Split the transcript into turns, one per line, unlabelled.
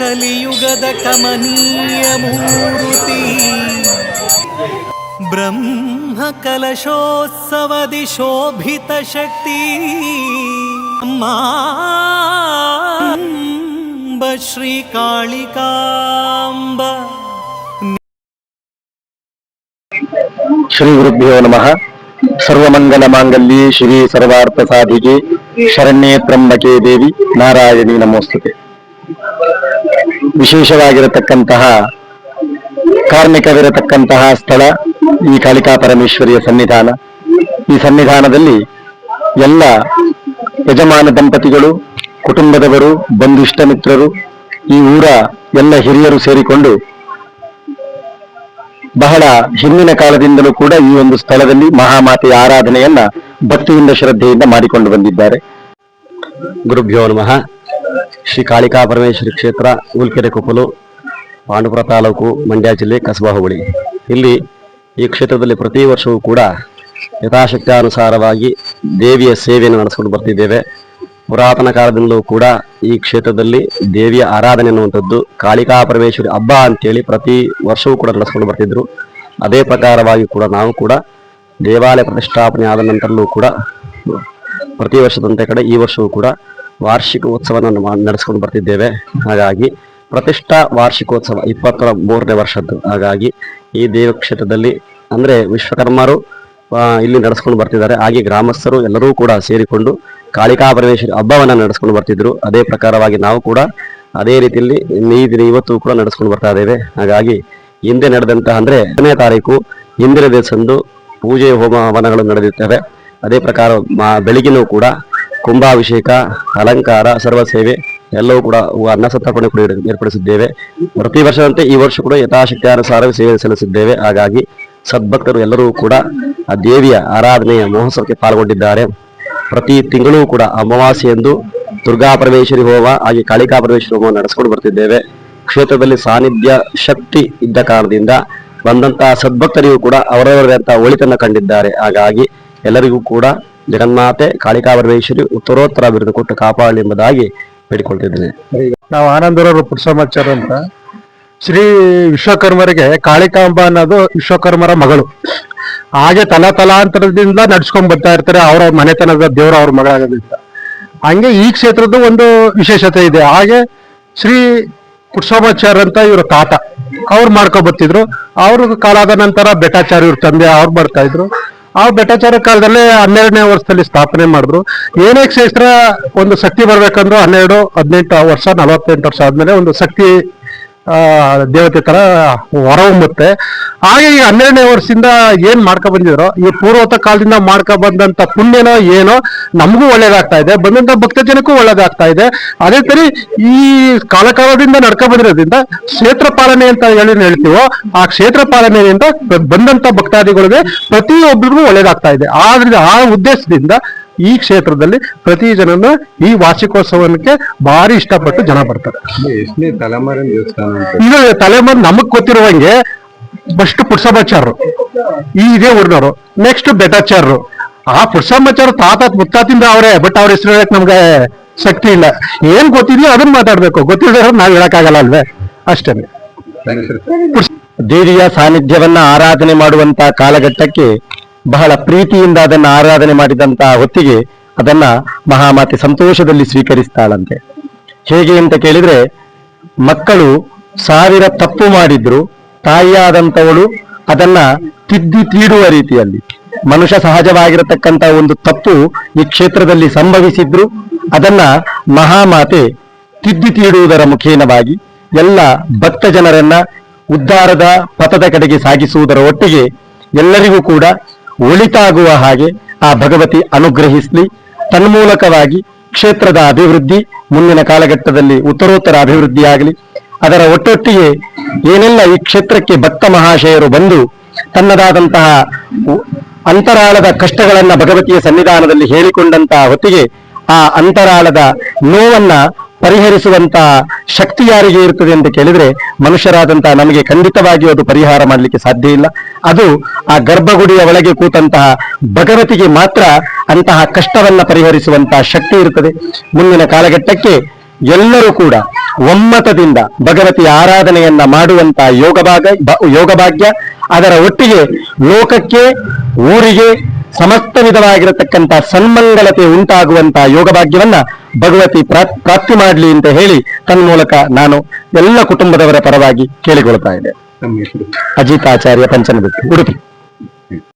ಕಲಿಯುಗದ ಕಮನೀಯ ಮೂರುತಿ ಬ್ರಹ್ಮ ಕಲಶೋತ್ಸವದಿ ಶೋಭಿತ ಶಕ್ತಿ ಮಾಂಬ ಶ್ರೀ ಕಾಳಿಕಾಂಬ
ಶ್ರೀ ಗುರುಭ್ಯೋ ನಮಃ ಸರ್ವಮಂಗಲ ಮಾಂಗಲ್ಯೆ ಶ್ರೀ ಸರ್ವಾರ್ಥ ಸಾಧಿಗೆ ಶರಣ್ಯೇ ತ್ರಂಬಕೆ ದೇವಿ ನಾರಾಯಣಿ ನಮೋಸ್ತುತೆ ವಿಶೇಷವಾಗಿರತಕ್ಕಂತಹ ಕಾರ್ಮಿಕವಿರತಕ್ಕಂತಹ ಸ್ಥಳ ಈ ಕಾಳಿಕಾ ಪರಮೇಶ್ವರಿಯ ಸನ್ನಿಧಾನ. ಈ ಸನ್ನಿಧಾನದಲ್ಲಿ ಎಲ್ಲ ಯಜಮಾನ ದಂಪತಿಗಳು, ಕುಟುಂಬದವರು ಬಂಧುಷ್ಟ ಮಿತ್ರರು ಈ ಊರ ಎಲ್ಲ ಹಿರಿಯರು ಸೇರಿಕೊಂಡು ಬಹಳ ಹಿಂದಿನ ಕಾಲದಿಂದಲೂ ಕೂಡ ಈ ಒಂದು ಸ್ಥಳದಲ್ಲಿ ಮಹಾಮಾತೆಯ ಆರಾಧನೆಯನ್ನ ಭಕ್ತಿಯಿಂದ ಶ್ರದ್ಧೆಯಿಂದ ಮಾಡಿಕೊಂಡು ಬಂದಿದ್ದಾರೆ. ಗುರುಭ್ಯೋ ನಮಃ. ಶ್ರೀ ಕಾಳಿಕಾ ಪರಮೇಶ್ವರಿ ಕ್ಷೇತ್ರ ಉಲ್ಕೆರೆ ಕೊಪ್ಪಲು, ಪಾಂಡುಪುರ ತಾಲೂಕು, ಮಂಡ್ಯ ಜಿಲ್ಲೆ ಕಸಬಾ ಹೋಬಳಿ. ಇಲ್ಲಿ ಈ ಕ್ಷೇತ್ರದಲ್ಲಿ ಪ್ರತಿ ವರ್ಷವೂ ಕೂಡ ಯಥಾಶಕ್ತಾನುಸಾರವಾಗಿ ದೇವಿಯ ಸೇವೆಯನ್ನು ನಡೆಸಿಕೊಂಡು ಬರ್ತಿದ್ದೇವೆ. ಪುರಾತನ ಕಾಲದಿಂದಲೂ ಕೂಡ ಈ ಕ್ಷೇತ್ರದಲ್ಲಿ ದೇವಿಯ ಆರಾಧನೆ ಅನ್ನುವಂಥದ್ದು ಕಾಳಿಕಾ ಪರಮೇಶ್ವರಿ ಹಬ್ಬ ಅಂತೇಳಿ ಪ್ರತಿ ವರ್ಷವೂ ಕೂಡ ನಡೆಸ್ಕೊಂಡು ಬರ್ತಿದ್ರು. ಅದೇ ಪ್ರಕಾರವಾಗಿ ಕೂಡ ನಾವು ಕೂಡ ದೇವಾಲಯ ಪ್ರತಿಷ್ಠಾಪನೆ ಆದ ನಂತರಲ್ಲೂ ಕೂಡ ಪ್ರತಿ ವರ್ಷದಂತೆ ಕಡೆ ಈ ವರ್ಷವೂ ಕೂಡ ವಾರ್ಷಿಕ ಉತ್ಸವವನ್ನು ಮಾ- ನಡೆಸ್ಕೊಂಡು ಬರ್ತಿದ್ದೇವೆ. ಹಾಗಾಗಿ ಪ್ರತಿಷ್ಠಾ ವಾರ್ಷಿಕೋತ್ಸವ ಇಪ್ಪತ್ತರ ಮೂರನೇ ವರ್ಷದ್ದು. ಹಾಗಾಗಿ ಈ ದೇವಕ್ಷೇತ್ರದಲ್ಲಿ ಅಂದ್ರೆ ವಿಶ್ವಕರ್ಮರು ಇಲ್ಲಿ ನಡೆಸ್ಕೊಂಡು ಬರ್ತಿದ್ದಾರೆ. ಹಾಗೆ ಗ್ರಾಮಸ್ಥರು ಎಲ್ಲರೂ ಕೂಡ ಸೇರಿಕೊಂಡು ಕಾಳಿಕಾ ಪರಮೇಶ್ವರಿ ಹಬ್ಬವನ್ನು ನಡೆಸ್ಕೊಂಡು ಬರ್ತಿದ್ರು. ಅದೇ ಪ್ರಕಾರವಾಗಿ ನಾವು ಕೂಡ ಅದೇ ರೀತಿಯಲ್ಲಿ ಈ ದಿನ ಇವತ್ತು ಕೂಡ ನಡೆಸ್ಕೊಂಡು ಬರ್ತಾ ಇದ್ದೇವೆ. ಹಾಗಾಗಿ ಹಿಂದೆ ನಡೆದಂತಹ ಅಂದ್ರೆ ಎರಡನೇ ತಾರೀಕು ಹಿಂದಿನ ದಿವಸಂದು ಪೂಜೆ ಹೋಮ ಹವನಗಳು ನಡೆದಿರ್ತವೆ. ಅದೇ ಪ್ರಕಾರ ಬೆಳಗಿನೂ ಕೂಡ ಕುಂಭಾಭಿಷೇಕ, ಅಲಂಕಾರ ಸರ್ವ ಸೇವೆ ಎಲ್ಲವೂ ಕೂಡ ಅನ್ನ ಸತ್ತಾಪಣೆ ಕೂಡ ಏರ್ಪಡಿಸಿದ್ದೇವೆ. ಪ್ರತಿ ವರ್ಷದಂತೆ ಈ ವರ್ಷ ಕೂಡ ಯಥಾಶಕ್ತಿ ಅನುಸಾರ ಸೇವೆ ಸಲ್ಲಿಸಿದ್ದೇವೆ. ಹಾಗಾಗಿ ಸದ್ಭಕ್ತರು ಎಲ್ಲರೂ ಕೂಡ ಆ ದೇವಿಯ ಆರಾಧನೆಯ ಮಹೋತ್ಸವಕ್ಕೆ ಪಾಲ್ಗೊಂಡಿದ್ದಾರೆ. ಪ್ರತಿ ತಿಂಗಳೂ ಕೂಡ ಅಮಾವಾಸ್ಯೆಯಂದು ದುರ್ಗಾ ಪರಮೇಶ್ವರಿ ಹೋಮ, ಹಾಗೆ ಕಾಳಿಕಾ ಪರಮೇಶ್ವರಿ ಹೋಮ ನಡೆಸಿಕೊಂಡು ಬರ್ತಿದ್ದೇವೆ. ಕ್ಷೇತ್ರದಲ್ಲಿ ಸಾನ್ನಿಧ್ಯ ಶಕ್ತಿ ಇದ್ದ ಕಾರಣದಿಂದ ಬಂದಂತಹ ಸದ್ಭಕ್ತರಿಗೂ ಕೂಡ ಅವರವರಂತಹ ಒಳಿತನ್ನು ಕಂಡಿದ್ದಾರೆ. ಹಾಗಾಗಿ ಎಲ್ಲರಿಗೂ ಕೂಡ ಜಗನ್ಮಾತೆ ಕಾಳಿಕಾ ಪರಮೇಶ್ವರಿ ಉತ್ತರೋತ್ತರ ಅಭಿವೃದ್ಧಿ ಕೊಟ್ಟು ಕಾಪಾಡಲಿ ಎಂಬುದಾಗಿ ಬೇಡಿಕೊಳ್ತಿದ್ದೇನೆ.
ನಾವು ಆನಂದರವರು ಪುರುಷಮಾಚಾರ ಅಂತ. ಶ್ರೀ ವಿಶ್ವಕರ್ಮರಿಗೆ ಕಾಳಿಕಾಂಬ ಅನ್ನೋದು ವಿಶ್ವಕರ್ಮರ ಮಗಳು. ಹಾಗೆ ತಲಾ ತಲಾಂತರದಿಂದ ನಡ್ಸ್ಕೊಂಡ್ ಬರ್ತಾ ಇರ್ತಾರೆ ಅವರ ಮನೆತನದ ದೇವರ ಅವ್ರ ಮಗಳಾಗೋದ್ರಿಂದ ಹಂಗೆ ಈ ಕ್ಷೇತ್ರದ ಒಂದು ವಿಶೇಷತೆ ಇದೆ. ಹಾಗೆ ಶ್ರೀ ಪುರುಷಮಾಚಾರ ಅಂತ ಇವ್ರ ತಾತ, ಅವ್ರು ಮಾಡ್ಕೊ ಬರ್ತಿದ್ರು ಅವ್ರ ಕಾಲಾದ ನಂತರ ಬೆಟ್ಟಾಚಾರ್ಯ ಇವ್ರ ತಂದೆ ಅವ್ರು ಮಾಡ್ತಾ ಇದ್ರು. ಆ ಬೆಟ್ಟಾಚಾರ ಕಾಲದಲ್ಲೇ ಹನ್ನೆರಡನೇ ವರ್ಷದಲ್ಲಿ ಸ್ಥಾಪನೆ ಮಾಡಿದ್ರು. ಏನೇ ಕ್ಷೇತ್ರ ಒಂದು ಶಕ್ತಿ ಬರ್ಬೇಕಂದ್ರೂ ಹನ್ನೆರಡು, ಹದಿನೆಂಟು ವರ್ಷ ನಲವತ್ತೆಂಟು ವರ್ಷ ಆದ್ಮೇಲೆ ಒಂದು ಶಕ್ತಿ ದೇವತೆ ತರ ಹೊರಹೊಮ್ಮುತ್ತೆ. ಹಾಗೆ ಈ ಹನ್ನೆರಡನೇ ವರ್ಷದಿಂದ ಏನ್ ಮಾಡ್ಕೊ ಬಂದಿದ್ರು, ಈ ಪೂರ್ವತ ಕಾಲದಿಂದ ಮಾಡ್ಕೊ ಬಂದಂತ ಪುಣ್ಯನೋ ಏನೋ ನಮಗೂ ಒಳ್ಳೇದಾಗ್ತಾ ಇದೆ, ಬಂದಂತ ಭಕ್ತ ಜನಕ್ಕೂ ಒಳ್ಳೇದಾಗ್ತಾ ಇದೆ. ಅದೇ ತರ ಈ ಕಾಲಕಾಲದಿಂದ ನಡ್ಕೊ ಬಂದಿರೋದ್ರಿಂದ ಕ್ಷೇತ್ರ ಪಾಲನೆ ಅಂತ ಹೇಳಿ ಹೇಳ್ತೀವೋ, ಆ ಕ್ಷೇತ್ರ ಪಾಲನೆಯಿಂದ ಬಂದಂತ ಭಕ್ತಾದಿಗಳಿಗೆ ಪ್ರತಿಯೊಬ್ಬರಿಗೂ ಒಳ್ಳೇದಾಗ್ತಾ ಇದೆ. ಆದ್ರಿಂದ ಆ ಉದ್ದೇಶದಿಂದ ಈ ಕ್ಷೇತ್ರದಲ್ಲಿ ಪ್ರತಿ ಜನನ ಈ ವಾರ್ಷಿಕೋತ್ಸವಕ್ಕೆ ಭಾರಿ ಇಷ್ಟಪಟ್ಟು ಜನ ಬರ್ತಾರೆ.
ಎಷ್ಟನೇ ತಲೆಮಾರಿನ ದೇವಸ್ಥಾನ ಅಂತ.
ಇದು ತಲೆಮಾರು ನಮಗ್ ಗೊತ್ತಿರುವಂಗೆ ಫಸ್ಟ್ ಪುಟ್ಸಮಾಚಾರರು ಈ ಇದೇ ಊರಿನವರು. ನೆಕ್ಸ್ಟ್ ಬೆಟಾಚಾರರು ಆ ಪುಟ್ಸಮಾಚಾರ ತಾತ ಮುತ್ತಾತಿಂದ ಅವರೇ ಬಟ್ ಅವ್ರ ಹೆಸರು ಹೇಳಕ್ ನಮ್ಗೆ ಶಕ್ತಿ ಇಲ್ಲ. ಏನ್ ಗೊತ್ತಿದೆಯೋ ಅದನ್ನ ಮಾತಾಡ್ಬೇಕು. ಗೊತ್ತಿದ್ರೆ ನಾವ್ ಹೇಳಕ್ಕಾಗಲ್ಲ ಅಲ್ವೇ? ಅಷ್ಟೇ.
ದೇವಿಯ ಸಾನ್ನಿಧ್ಯವನ್ನ ಆರಾಧನೆ ಮಾಡುವಂತ ಕಾಲಘಟ್ಟಕ್ಕೆ ಬಹಳ ಪ್ರೀತಿಯಿಂದ ಅದನ್ನ ಆರಾಧನೆ ಮಾಡಿದಂತಹ ಹೊತ್ತಿಗೆ ಅದನ್ನ ಮಹಾಮಾತೆ ಸಂತೋಷದಲ್ಲಿ ಸ್ವೀಕರಿಸ್ತಾಳಂತೆ. ಹೇಗೆ ಅಂತ ಕೇಳಿದ್ರೆ, ಮಕ್ಕಳು ಸಾವಿರ ತಪ್ಪು ಮಾಡಿದ್ರು ತಾಯಿಯಾದಂಥವಳು ಅದನ್ನ ತಿದ್ದಿ ತೀಡುವ ರೀತಿಯಲ್ಲಿ. ಮನುಷ್ಯ ಸಹಜವಾಗಿರತಕ್ಕಂತ ಒಂದು ತಪ್ಪು ಈ ಕ್ಷೇತ್ರದಲ್ಲಿ ಸಂಭವಿಸಿದ್ರು, ಅದನ್ನ ಮಹಾಮಾತೆ ತಿದ್ದಿ ತೀಡುವುದರ ಮುಖೇನವಾಗಿ ಎಲ್ಲ ಭಕ್ತ ಜನರನ್ನ ಉದ್ಧಾರದ ಪಥದ ಕಡೆಗೆ ಸಾಗಿಸುವುದರ ಒಟ್ಟಿಗೆ ಎಲ್ಲರಿಗೂ ಕೂಡ ಒಳಿತಾಗುವ ಹಾಗೆ ಆ ಭಗವತಿ ಅನುಗ್ರಹಿಸಲಿ. ತನ್ಮೂಲಕವಾಗಿ ಕ್ಷೇತ್ರದ ಅಭಿವೃದ್ಧಿ ಮುಂದಿನ ಕಾಲಘಟ್ಟದಲ್ಲಿ ಉತ್ತರೋತ್ತರ ಅಭಿವೃದ್ಧಿಯಾಗಲಿ. ಅದರ ಒಟ್ಟೊಟ್ಟಿಗೆ ಏನೆಲ್ಲ ಈ ಕ್ಷೇತ್ರಕ್ಕೆ ಭಕ್ತ ಮಹಾಶಯರು ಬಂದು ತನ್ನದಾದಂತಹ ಅಂತರಾಳದ ಕಷ್ಟಗಳನ್ನ ಭಗವತಿಯ ಸನ್ನಿಧಾನದಲ್ಲಿ ಹೇಳಿಕೊಂಡಂತಹ ಹೊತ್ತಿಗೆ ಆ ಅಂತರಾಳದ ನೋವನ್ನ ಪರಿಹರಿಸುವಂತ ಶಕ್ತಿ ಯಾರಿಗೆ ಇರ್ತದೆ ಅಂತ ಕೇಳಿದ್ರೆ ಮನುಷ್ಯರಾದಂತಹ ನಮಗೆ ಖಂಡಿತವಾಗಿಯೂ ಅದು ಪರಿಹಾರ ಮಾಡಲಿಕ್ಕೆ ಸಾಧ್ಯ ಇಲ್ಲ. ಅದು ಆ ಗರ್ಭಗುಡಿಯ ಒಳಗೆ ಕೂತಂತಹ ಭಗವತಿಗೆ ಮಾತ್ರ ಅಂತಹ ಕಷ್ಟವನ್ನ ಪರಿಹರಿಸುವಂತಹ ಶಕ್ತಿ ಇರ್ತದೆ. ಮುಂದಿನ ಕಾಲಘಟ್ಟಕ್ಕೆ ಎಲ್ಲರೂ ಕೂಡ ಒಮ್ಮತದಿಂದ ಭಗವತಿಯ ಆರಾಧನೆಯನ್ನ ಮಾಡುವಂತ ಯೋಗ ಭಾಗ ಯೋಗ ಭಾಗ್ಯ ಅದರ ಒಟ್ಟಿಗೆ ಲೋಕಕ್ಕೆ, ಊರಿಗೆ ಸಮಸ್ತ ವಿಧವಾಗಿರತಕ್ಕಂತ ಸನ್ಮಂಗಲತೆ ಉಂಟಾಗುವಂತಹ ಯೋಗ ಭಾಗ್ಯವನ್ನ ಭಗವತಿ ಪ್ರಾ- ಪ್ರಾಪ್ತಿ ಮಾಡಲಿ ಅಂತ ಹೇಳಿ ತನ್ಮೂಲಕ ನಾನು ಎಲ್ಲ ಕುಟುಂಬದವರ ಪರವಾಗಿ ಕೇಳಿಕೊಳ್ತಾ ಇದ್ದೆ. ಅಜಿತಾಚಾರ್ಯ ಪಂಚನಬಿಟ್ಟು ಉಡುಪಿ.